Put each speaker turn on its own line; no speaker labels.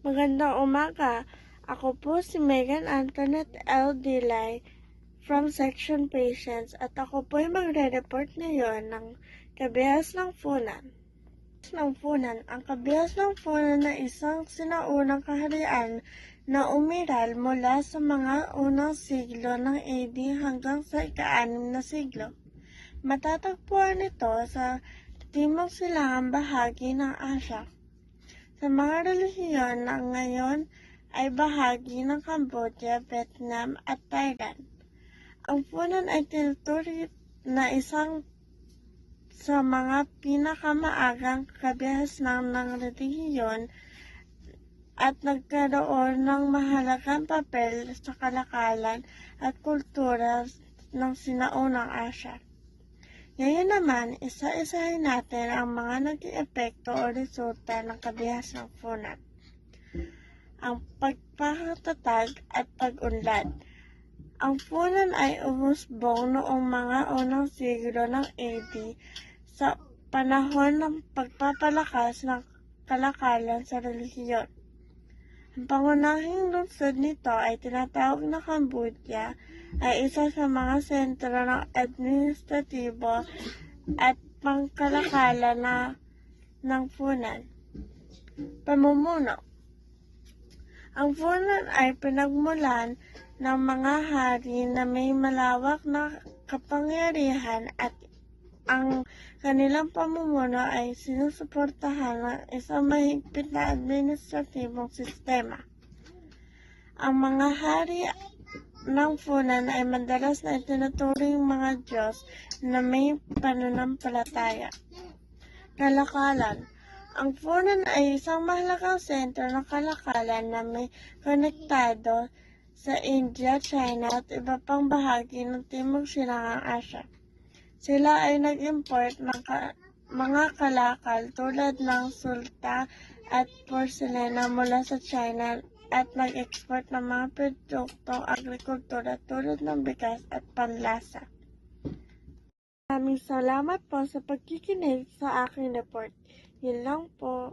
Magandang umaga. Ako po si Megan Antoinette L. Dilay from Section Patients at ako po ay magre-report ngayon ng kabihas ng funan. ng funan. Ang kabihas ng funan na isang sinaunang kaharian na umiral mula sa mga unang siglo ng AD hanggang sa ika-anim na siglo. Matatagpuan ito sa timog silangang bahagi ng Asya. Sa mga relihiyon na ngayon ay bahagi ng Cambodia, Vietnam at Thailand. Ang punan ay tinuturi na isang sa mga pinakamaagang kabihas ng, ng relihiyon at nagkaroon ng mahalagang papel sa kalakalan at kultura ng sinaunang Asya. Ngayon naman, isa-isahin natin ang mga naging epekto o resulta ng kabihas ng funan. Ang pagpakatatag at pag-unlad. Ang funan ay umusbong noong mga unang siglo ng AD sa panahon ng pagpapalakas ng kalakalan sa relihiyon. Ang pangunahing lungsod nito ay tinatawag na Cambodia ay isa sa mga sentro ng administratibo at pangkalakala na ng Funan. Pamumuno Ang Funan ay pinagmulan ng mga hari na may malawak na kapangyarihan at ang kanilang pamumuno ay sinusuportahan ng isang mahigpit na administratibong sistema. Ang mga hari ng Funan ay madalas na itinuturing mga Diyos na may pananampalataya. Kalakalan Ang Funan ay isang mahalagang sentro ng kalakalan na may konektado sa India, China at iba pang bahagi ng Timog Silangang Asya. Sila ay nag-import ng ka- mga kalakal tulad ng sulta at porselena mula sa China at nag-export ng mga produktong agrikultura tulad ng bigas at panlasa. Maraming salamat po sa pagkikinig sa aking report. Yun lang po.